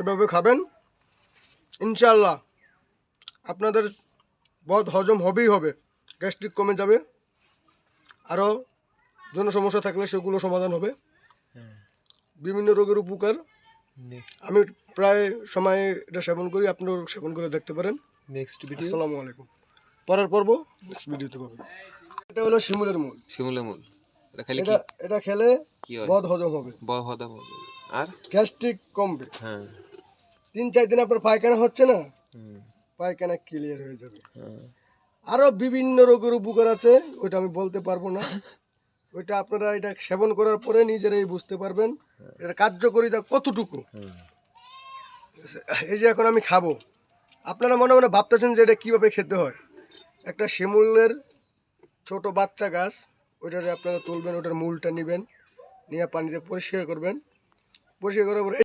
এভাবে খাবেন? ইনশাল্লাহ আপনাদের বহুত হজম হবেই হবে। গ্যাস্ট্রিক কমে যাবে। আরও যৌন সমস্যা থাকলে সেগুলো সমাধান হবে। বিভিন্ন রোগের উপকার। আমি প্রায় সময় এটা সেবন করি আপনার সেবন করে দেখতে পারেন। নেক্সট ভিডিও আসসালামু আলাইকুম। পরের পর্ব নেক্সট ভিডিওতে পাবেন। এটা হলো শিমুলের মূল। শিমুলে মূল। এটা খালি এটা কি? এটা খেলে কি হয়? বদ হজম হবে। বয় হদা মূল আর? গ্যাস্ট্রিক কমবে হ্যাঁ। তিন চার দিন আপনার পায়খানা হচ্ছে না? পায়খানা ক্লিয়ার হয়ে যাবে। হ্যাঁ। আরও বিভিন্ন রোগের উপকার আছে ওইটা আমি বলতে পারব না। ওইটা আপনারা এটা সেবন করার পরে নিজেরাই বুঝতে পারবেন এটা কার্যকরিতা কতটুকু। এই যে এখন আমি খাব। আপনারা মনে মনে ভাবতেছেন যে এটা কীভাবে খেতে হয়? একটা শিমুলের ছোট বাচ্চা গাছ ওইটারে আপনারা তুলবেন ওটার মূলটা নেবেন নিয়ে পানিতে পরিষ্কার করবেন। করার পরে